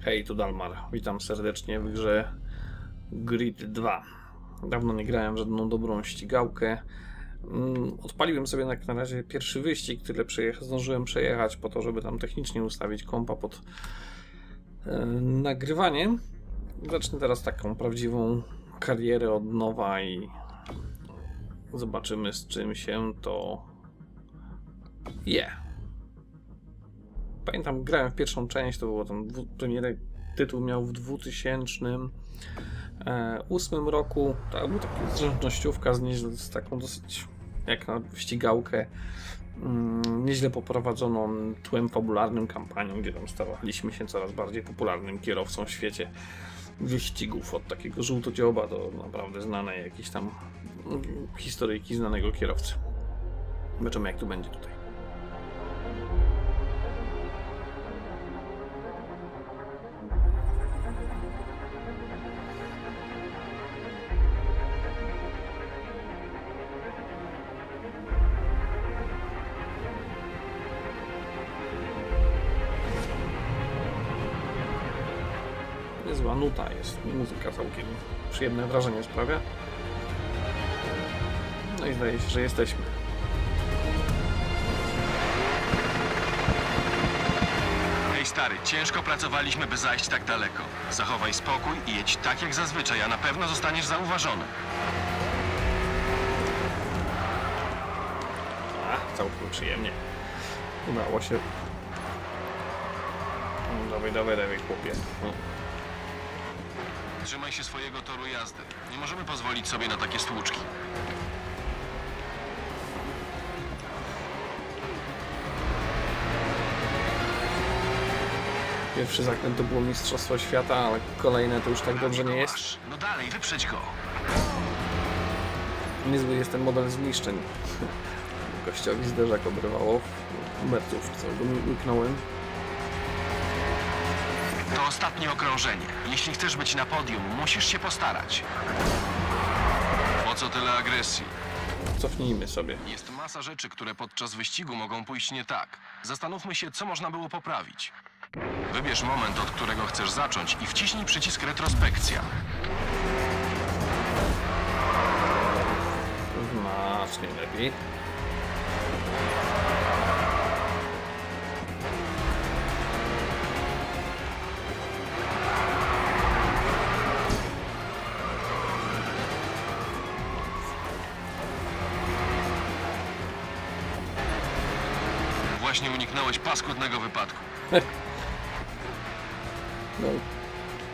Hej, tu Dalmar. Witam serdecznie w grze Grid 2. Dawno nie grałem w żadną dobrą ścigałkę. Mm, Odpaliłem sobie jak na razie pierwszy wyścig, tyle przejecha- zdążyłem przejechać po to, żeby tam technicznie ustawić kompa pod e, nagrywanie. Zacznę teraz taką prawdziwą karierę od nowa i zobaczymy z czym się to je. Pamiętam, grałem w pierwszą część, to było tam dwu- premierę, tytuł miał w 2008 roku. To był taki zręcznościówka z, z taką dosyć, jak na ścigałkę, mm, nieźle poprowadzoną tłem fabularnym kampanią, gdzie tam stawaliśmy się coraz bardziej popularnym kierowcą w świecie wyścigów od takiego żółtodzioba do naprawdę znanej jakiejś tam historyjki znanego kierowcy. Zobaczymy jak tu będzie tutaj. Nuta jest, muzyka całkiem przyjemne wrażenie sprawia. No i zdaje się, że jesteśmy. Hej stary, ciężko pracowaliśmy, by zajść tak daleko. Zachowaj spokój i jedź tak jak zazwyczaj, a na pewno zostaniesz zauważony. A, całkiem przyjemnie. Udało się. No, dawaj, dawaj, dawaj, chłopie. No. Trzymaj się swojego toru jazdy. Nie możemy pozwolić sobie na takie stłuczki. Pierwszy zakręt to było Mistrzostwo Świata, ale kolejne to już tak dobrze nie jest. Masz. No dalej, wyprzedź go. Niezły jest ten model zniszczeń. Gościowi zderzak obrywało w mercówce, go łyknąłem. To ostatnie okrążenie. Jeśli chcesz być na podium, musisz się postarać. Po co tyle agresji? Cofnijmy sobie. Jest masa rzeczy, które podczas wyścigu mogą pójść nie tak. Zastanówmy się, co można było poprawić. Wybierz moment, od którego chcesz zacząć i wciśnij przycisk retrospekcja. Znacznie lepiej. Właśnie uniknąłeś paskudnego wypadku. No,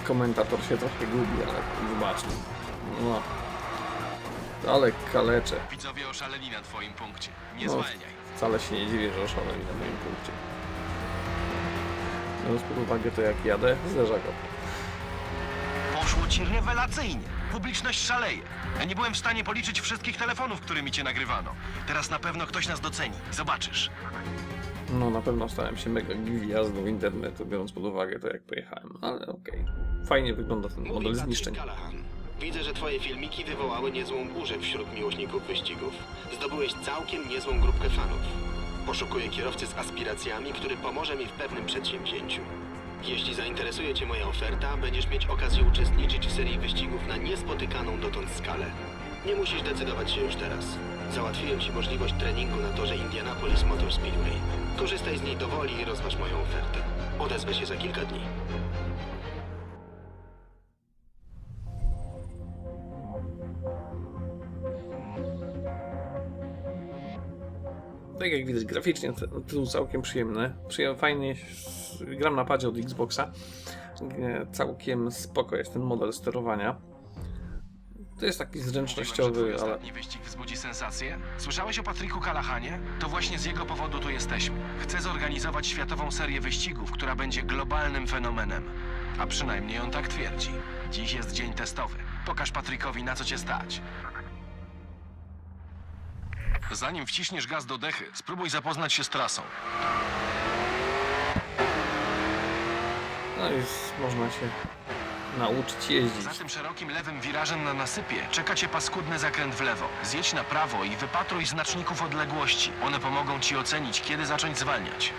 komentator się trochę gubi, ale zobaczmy. No. Ale kalecze. Widzowie oszaleli na twoim punkcie. Nie No, zwalniaj. wcale się nie dziwię, że oszaleli na moim punkcie. Biorąc pod uwagę to jak jadę, zderza go. Poszło ci rewelacyjnie. Publiczność szaleje. Ja nie byłem w stanie policzyć wszystkich telefonów, którymi cię nagrywano. Teraz na pewno ktoś nas doceni. Zobaczysz. No na pewno stałem się mega gwiazdą internetu, biorąc pod uwagę to jak pojechałem, ale okej. Fajnie wygląda ten model Patrick zniszczeń. Callahan. Widzę, że twoje filmiki wywołały niezłą burzę wśród miłośników wyścigów. Zdobyłeś całkiem niezłą grupkę fanów. Poszukuję kierowcy z aspiracjami, który pomoże mi w pewnym przedsięwzięciu. Jeśli zainteresuje cię moja oferta, będziesz mieć okazję uczestniczyć w serii wyścigów na niespotykaną dotąd skalę. Nie musisz decydować się już teraz. Załatwiłem ci możliwość treningu na torze Indianapolis Motor Speedway. Korzystaj z niej do woli i rozważ moją ofertę. Odezwę się za kilka dni. Tak jak widać graficznie, tytuł całkiem przyjemny. Przyjem, fajnie, gram na padzie od Xboxa. Całkiem spoko jest ten model sterowania. To jest taki Mówiłem, że zręcznościowy, twój ale ostatni wyścig wzbudzi sensację? Słyszałeś o Patryku Kalahanie? To właśnie z jego powodu tu jesteśmy. Chcę zorganizować światową serię wyścigów, która będzie globalnym fenomenem. A przynajmniej on tak twierdzi. Dziś jest dzień testowy. Pokaż Patrykowi, na co cię stać. Zanim wciśniesz gaz do dechy, spróbuj zapoznać się z trasą. no jest, można się nauczyć jeździć. Za tym szerokim lewym wirażem na nasypie czeka cię paskudny zakręt w lewo. Zjedź na prawo i wypatruj znaczników odległości. One pomogą ci ocenić, kiedy zacząć zwalniać.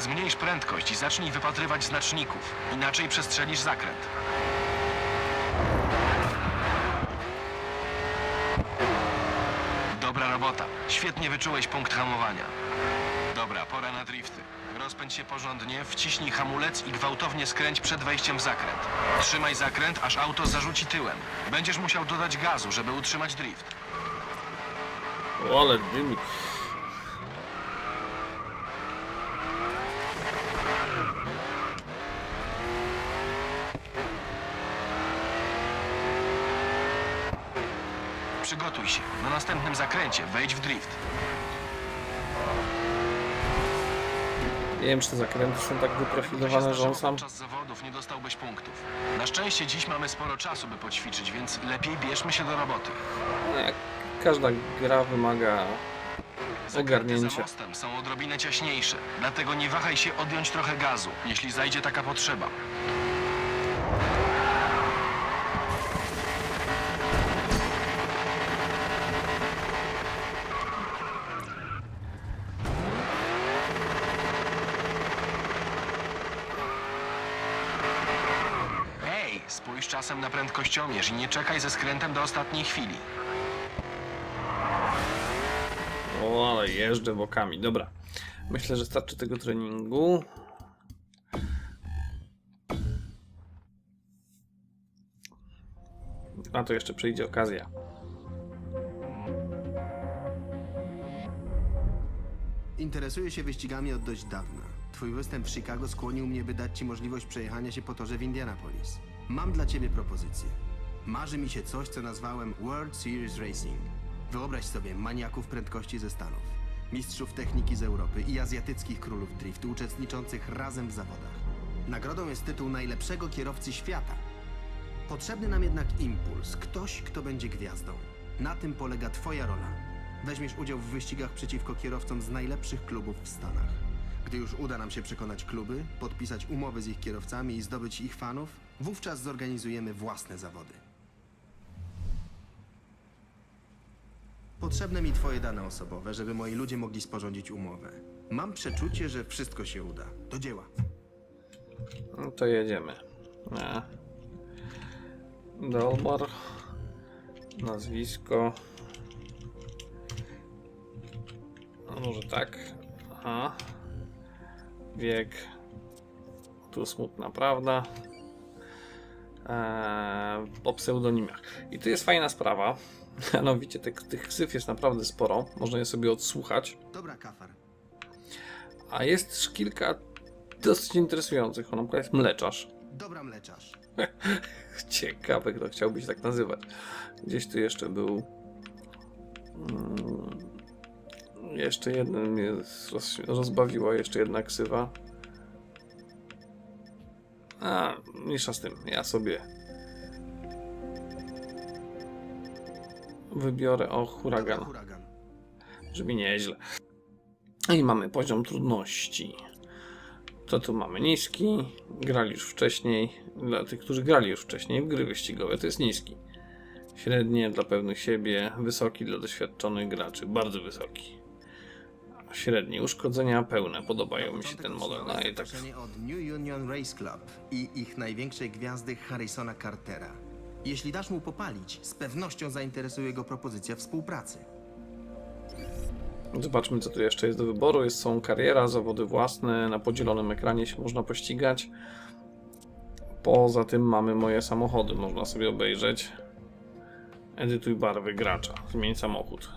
Zmniejsz prędkość i zacznij wypatrywać znaczników. Inaczej przestrzelisz zakręt. Dobra robota. Świetnie wyczułeś punkt hamowania. Dobra, pora na drifty. Rozpędź się porządnie, wciśnij hamulec i gwałtownie skręć przed wejściem w zakręt. Trzymaj zakręt, aż auto zarzuci tyłem. Będziesz musiał dodać gazu, żeby utrzymać drift. O, ale dymi. Przygotuj się. Na następnym zakręcie wejdź w drift. Nie wiem, czy te zakręty są tak wyprofilowane, że on sam... Podczas zawodów nie dostałbyś punktów. Na szczęście dziś mamy sporo czasu, by poćwiczyć, więc lepiej bierzmy się do roboty. Jak każda gra wymaga Zakręty za ogarnięcia. mostem są odrobinę ciaśniejsze, dlatego nie wahaj się odjąć trochę gazu, jeśli zajdzie taka potrzeba. Spójrz czasem na prędkościomierz i nie czekaj ze skrętem do ostatniej chwili. O, ale jeżdżę bokami. Dobra. Myślę, że starczy tego treningu. Na to jeszcze przyjdzie okazja. Interesuję się wyścigami od dość dawna. Twój występ w Chicago skłonił mnie, by dać ci możliwość przejechania się po torze w Indianapolis. Mam dla ciebie propozycję. Marzy mi się coś, co nazwałem World Series Racing. Wyobraź sobie maniaków prędkości ze Stanów, mistrzów techniki z Europy i azjatyckich królów driftu uczestniczących razem w zawodach. Nagrodą jest tytuł najlepszego kierowcy świata. Potrzebny nam jednak impuls, ktoś, kto będzie gwiazdą. Na tym polega Twoja rola. Weźmiesz udział w wyścigach przeciwko kierowcom z najlepszych klubów w Stanach. Gdy już uda nam się przekonać kluby, podpisać umowy z ich kierowcami i zdobyć ich fanów, wówczas zorganizujemy własne zawody. Potrzebne mi Twoje dane osobowe, żeby moi ludzie mogli sporządzić umowę. Mam przeczucie, że wszystko się uda. Do dzieła. No to jedziemy. Nie. Dolmar. Nazwisko. No może tak. Aha. Wiek. Tu smutna prawda. Eee, o pseudonimach. I tu jest fajna sprawa. Mianowicie tych, tych ksyw jest naprawdę sporo. Można je sobie odsłuchać. Dobra, kafar. A jest kilka dosyć interesujących. Na przykład jest mleczarz. Dobra, mleczarz. Ciekawe, kto chciałby się tak nazywać. Gdzieś tu jeszcze był. Jeszcze jeden mnie roz, rozbawiła, jeszcze jedna ksywa. A, mniejsza z tym. Ja sobie wybiorę o huragan, żeby nieźle. I mamy poziom trudności. To tu mamy niski, grali już wcześniej. Dla tych, którzy grali już wcześniej w gry wyścigowe, to jest niski. Średnie dla pewnych siebie, wysoki dla doświadczonych graczy, bardzo wysoki. Średni uszkodzenia pełne, podobają mi się ten model. No i tak. Od New Union Race Club i ich największej gwiazdy Harrisona Cartera. Jeśli dasz mu popalić, z pewnością zainteresuje go propozycja współpracy. Zobaczmy, co tu jeszcze jest do wyboru. Jest, są kariera, zawody własne, na podzielonym ekranie się można pościgać. Poza tym mamy moje samochody, można sobie obejrzeć. Edytuj barwy gracza, zmień samochód.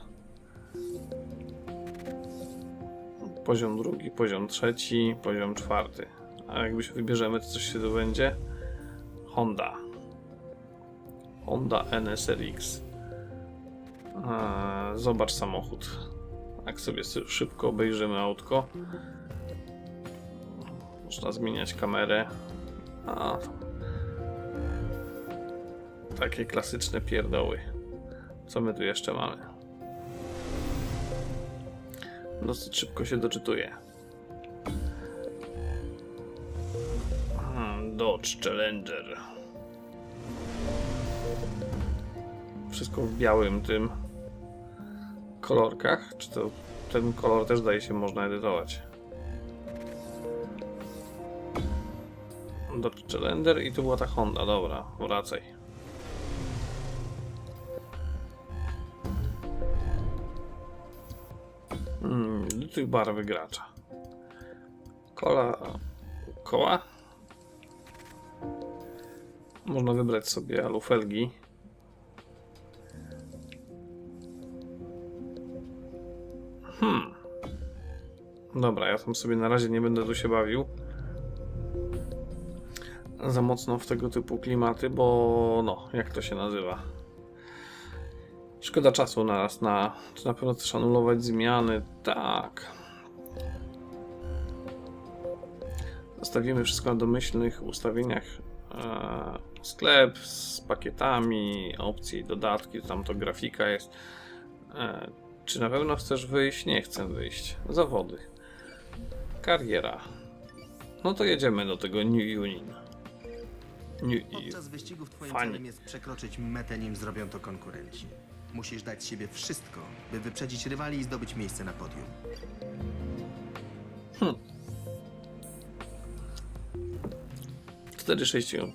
Poziom drugi, poziom trzeci, poziom czwarty. A jakby się wybierzemy, to coś się tu będzie. Honda. Honda NSRX. Eee, Zobacz samochód. Jak sobie szybko obejrzymy autko. Można zmieniać kamerę. A. Takie klasyczne pierdoły. Co my tu jeszcze mamy? Dosyć szybko się doczytuje. Hmm, Dodge Challenger. Wszystko w białym tym kolorkach. Czy to ten kolor też daje się można edytować? Dodge Challenger i tu była ta Honda, dobra, wracaj. Tych barwy gracza. Kola... Koła? Można wybrać sobie alufelgi. Hmm. Dobra, ja tam sobie na razie nie będę tu się bawił za mocno w tego typu klimaty, bo no, jak to się nazywa? Szkoda czasu naraz na. Czy na pewno chcesz anulować zmiany? Tak. Zostawimy wszystko na domyślnych ustawieniach. E, sklep z pakietami, opcje i dodatki, tam to grafika jest. E, czy na pewno chcesz wyjść? Nie chcę wyjść. Zawody. Kariera. No to jedziemy do tego New Union. New Podczas wyścigów twoim Fani. celem jest przekroczyć metę, nim zrobią to konkurenci. Musisz dać z siebie wszystko, by wyprzedzić rywali i zdobyć miejsce na podium. 4,6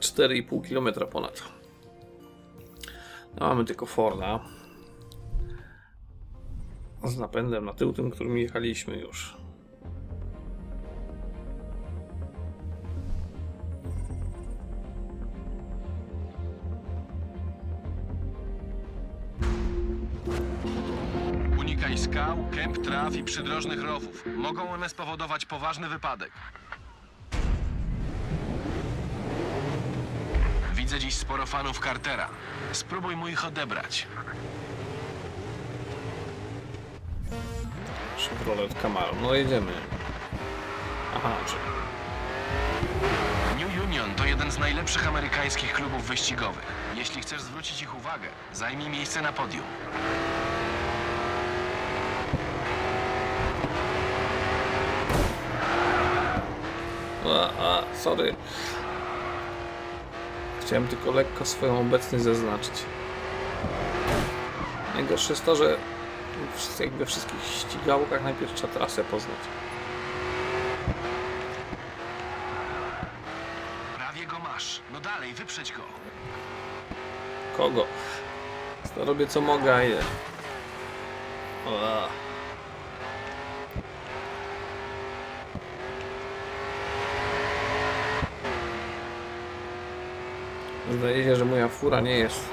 4,5 km ponad. No, mamy tylko Forda z napędem na tył, tym, którym jechaliśmy już. Przydrożnych rowów. Mogą one spowodować poważny wypadek. Widzę dziś sporo fanów Cartera. Spróbuj mu ich odebrać. Chevrolet Camaro. No jedziemy. Aha, czy New Union to jeden z najlepszych amerykańskich klubów wyścigowych. Jeśli chcesz zwrócić ich uwagę, zajmij miejsce na podium. A, a, sorry. Chciałem tylko lekko swoją obecność zaznaczyć. Najgorsze jest to, że jak we wszystkich ścigałkach najpierw trzeba trasę poznać. Prawie go masz. No dalej, wyprzedź go. Kogo? To robię co mogę, a ile. Zdaje się, że moja fura nie jest.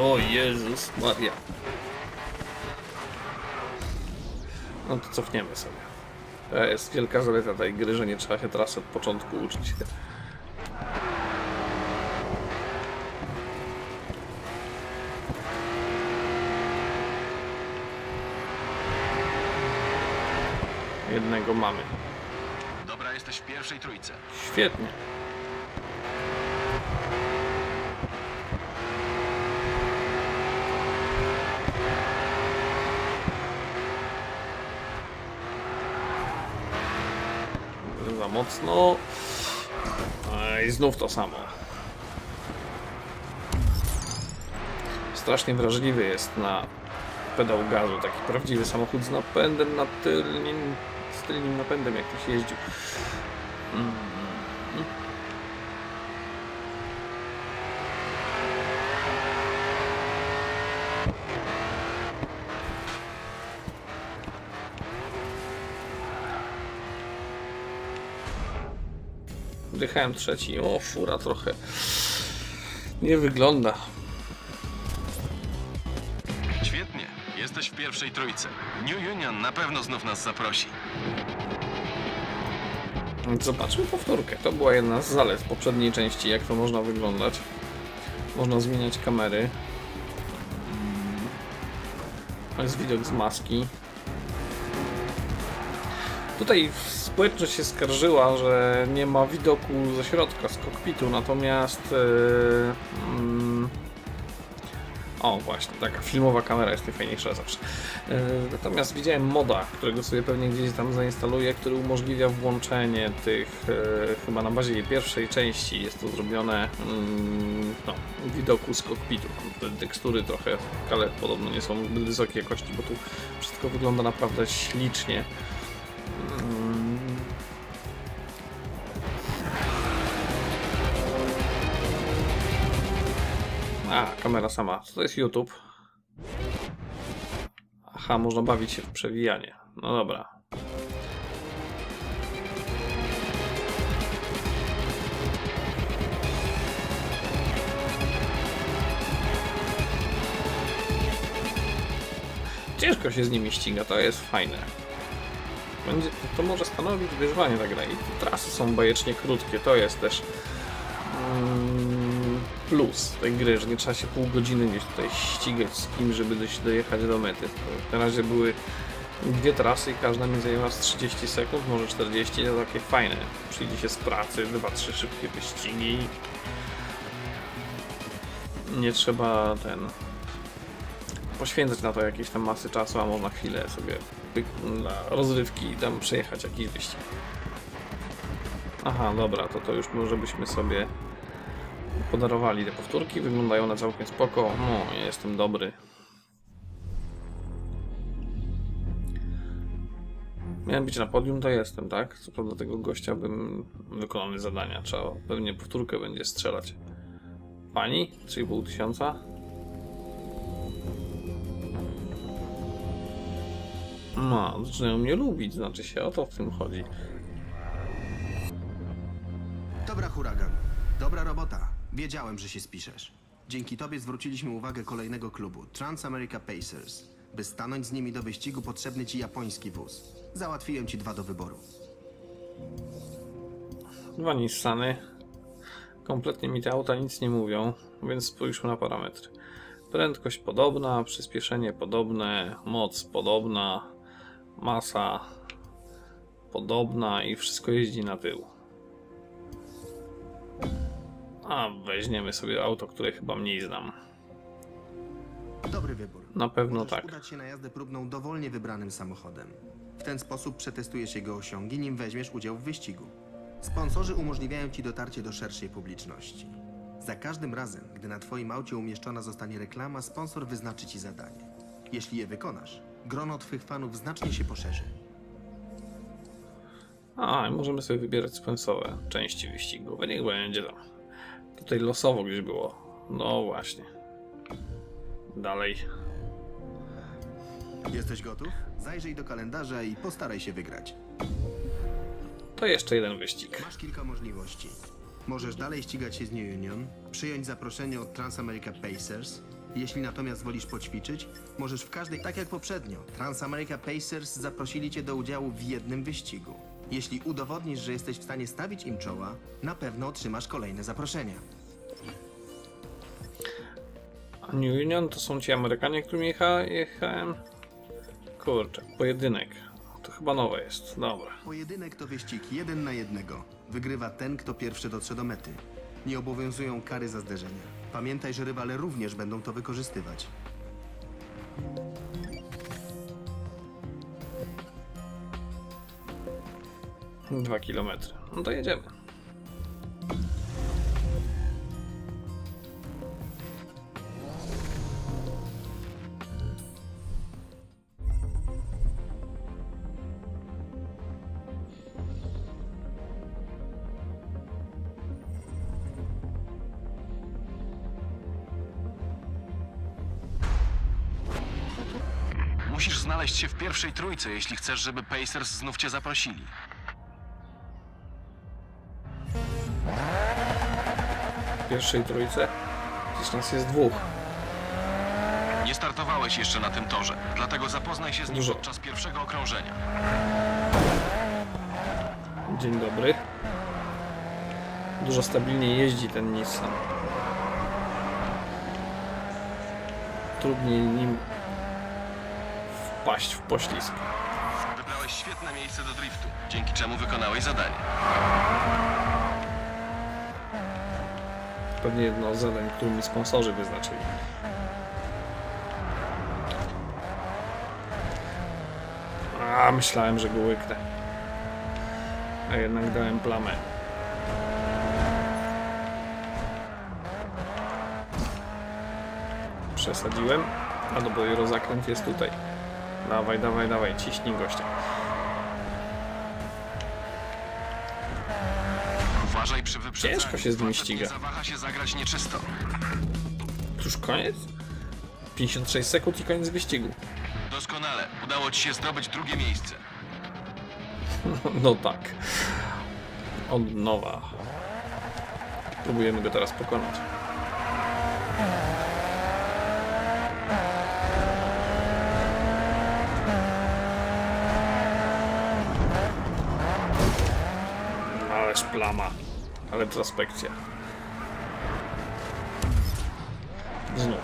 O Jezus Maria. No to cofniemy sobie. To jest wielka zaleta tej gry, że nie trzeba się trasy od początku uczyć. Jednego mamy. Pierwszej trójce. Świetnie. Za mocno. I znów to samo. Strasznie wrażliwy jest na pedał gazu. Taki prawdziwy samochód z napędem na tylnym, z tylnym napędem, jak ktoś jeździł. Wdychałem trzeci. O, fura trochę nie wygląda. Świetnie, jesteś w pierwszej trójce. New Union na pewno znów nas zaprosi. Zobaczmy powtórkę. To była jedna z zalet poprzedniej części, jak to można wyglądać. Można zmieniać kamery. To jest widok z maski. Tutaj społeczność się skarżyła, że nie ma widoku ze środka, z kokpitu, natomiast... Yy, mm, o, właśnie, taka filmowa kamera jest najfajniejsza zawsze. Yy, natomiast widziałem moda, którego sobie pewnie gdzieś tam zainstaluję, który umożliwia włączenie tych, yy, chyba na bazie pierwszej części jest to zrobione, mm, no, widoku z kokpitu. Te tekstury trochę, ale podobno nie są wysokiej jakości, bo tu wszystko wygląda naprawdę ślicznie. A, kamera sama. Co to jest YouTube? Aha, można bawić się w przewijanie. No dobra. Ciężko się z nimi ściga, to jest fajne. Będzie, to może stanowić wyzwanie ta gra. I trasy są bajecznie krótkie, to jest też mm, plus tej gry, że nie trzeba się pół godziny gdzieś tutaj ścigać z kimś, żeby dojechać do mety. Na razie były dwie trasy i każda mi zajęła z 30 sekund, może 40, to takie fajne. Przyjdzie się z pracy, dwa, trzy szybkie wyścigi. Nie trzeba ten poświęcać na to jakieś tam masy czasu, a można chwilę sobie dla rozrywki i tam przejechać jakiś wyścig. Aha, dobra, to to już może byśmy sobie podarowali te powtórki. Wyglądają na całkiem spoko. No, jestem dobry. Miałem być na podium, to jestem, tak? Co prawda tego gościa bym wykonany zadania. Trzeba pewnie powtórkę będzie strzelać. Pani? 3,5 tysiąca? No, zaczynają mnie lubić, znaczy się, o to w tym chodzi. Dobra, huragan. Dobra robota. Wiedziałem, że się spiszesz. Dzięki tobie zwróciliśmy uwagę kolejnego klubu, Trans-America Pacers. By stanąć z nimi do wyścigu, potrzebny ci japoński wóz. Załatwiłem ci dwa do wyboru. Dwa Nissany. Kompletnie mi te auta nic nie mówią, więc spójrzmy na parametry. Prędkość podobna, przyspieszenie podobne, moc podobna, masa podobna i wszystko jeździ na tył. A weźmiemy sobie auto, które chyba mniej znam. Dobry wybór. Na pewno Możesz tak. udać się na jazdę próbną dowolnie wybranym samochodem. W ten sposób przetestujesz jego osiągi, nim weźmiesz udział w wyścigu. Sponsorzy umożliwiają ci dotarcie do szerszej publiczności. Za każdym razem, gdy na twoim aucie umieszczona zostanie reklama, sponsor wyznaczy ci zadanie. Jeśli je wykonasz, grono twych fanów znacznie się poszerzy. A, i możemy sobie wybierać sponsowe części wyścigowe. Niech będzie tam. Tutaj losowo gdzieś było. No właśnie. Dalej. Jesteś gotów? Zajrzyj do kalendarza i postaraj się wygrać. To jeszcze jeden wyścig. Masz kilka możliwości. Możesz dalej ścigać się z New Union, przyjąć zaproszenie od Transamerica Pacers. Jeśli natomiast wolisz poćwiczyć, możesz w każdej, tak jak poprzednio, Transamerica Pacers zaprosili cię do udziału w jednym wyścigu. Jeśli udowodnisz, że jesteś w stanie stawić im czoła, na pewno otrzymasz kolejne zaproszenia. A New Union to są ci Amerykanie, którymi jecha, jechałem. Kurczę, pojedynek. To chyba nowe jest. Dobra. Pojedynek to wyścig jeden na jednego. Wygrywa ten, kto pierwszy dotrze do mety. Nie obowiązują kary za zderzenia. Pamiętaj, że rywale również będą to wykorzystywać. Dwa kilometry. No to jedziemy. Musisz znaleźć się w pierwszej trójce, jeśli chcesz, żeby Pacers znów cię zaprosili. Pierwszej trójce. Przecież nas jest dwóch. Nie startowałeś jeszcze na tym torze, dlatego zapoznaj się z nim Dużo. podczas pierwszego okrążenia. Dzień dobry. Dużo stabilniej jeździ ten Nissan. Trudniej nim wpaść w poślizg. Wybrałeś świetne miejsce do driftu, dzięki czemu wykonałeś zadanie. Pewnie jedno z zadań, które mi sponsorzy wyznaczyli. A, myślałem, że go łyknę. A jednak dałem plamę. Przesadziłem, a dopiero zakręt jest tutaj. Dawaj, dawaj, dawaj, ciśnij gościa. Przy wyprzedzaniu. Ciężko się z nimi Facet ściga. Nie zawaha się zagrać nieczysto. Już koniec? 56 sekund i koniec wyścigu. Doskonale. Udało ci się zdobyć drugie miejsce. No tak. Od nowa. Próbujemy go teraz pokonać. Ależ plama. Ale prospekcja. Znów.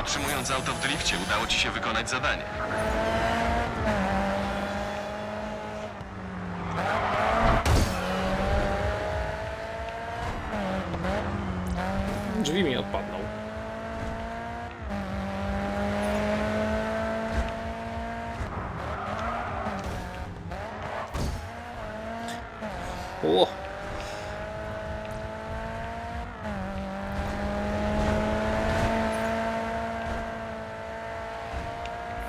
Utrzymując auto w drifcie, udało ci się wykonać zadanie. O!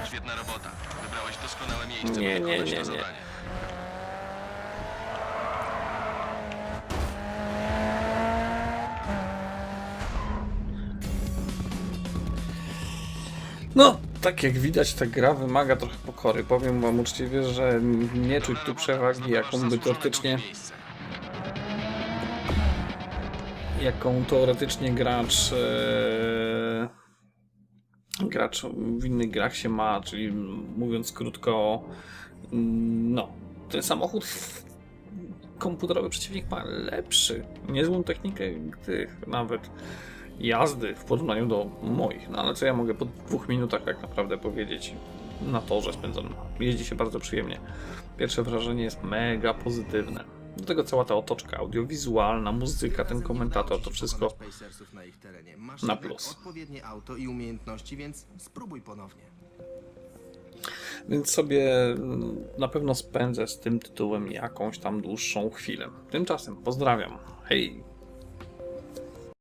Świetna robota. Wybrałeś doskonałe miejsce, Nie, by nie, wykonać nie, to nie. zadanie. No, tak jak widać, ta gra wymaga trochę pokory. Powiem wam uczciwie, że nie czuć tu przewagi, jaką by teoretycznie, jaką teoretycznie gracz e, gracz w innych grach się ma, czyli mówiąc krótko, no, ten samochód komputerowy przeciwnik ma lepszy, niezłą technikę tych nawet jazdy w porównaniu do moich. No ale co ja mogę po dwóch minutach tak naprawdę powiedzieć na torze spędzonym. Jeździ się bardzo przyjemnie. Pierwsze wrażenie jest mega pozytywne. Do tego cała ta otoczka audiowizualna, muzyka, ten komentator, to wszystko na, ich terenie. Masz na jednak plus. odpowiednie auto i umiejętności, więc spróbuj ponownie. Więc sobie mm, na pewno spędzę z tym tytułem jakąś tam dłuższą chwilę. Tymczasem pozdrawiam. Hej!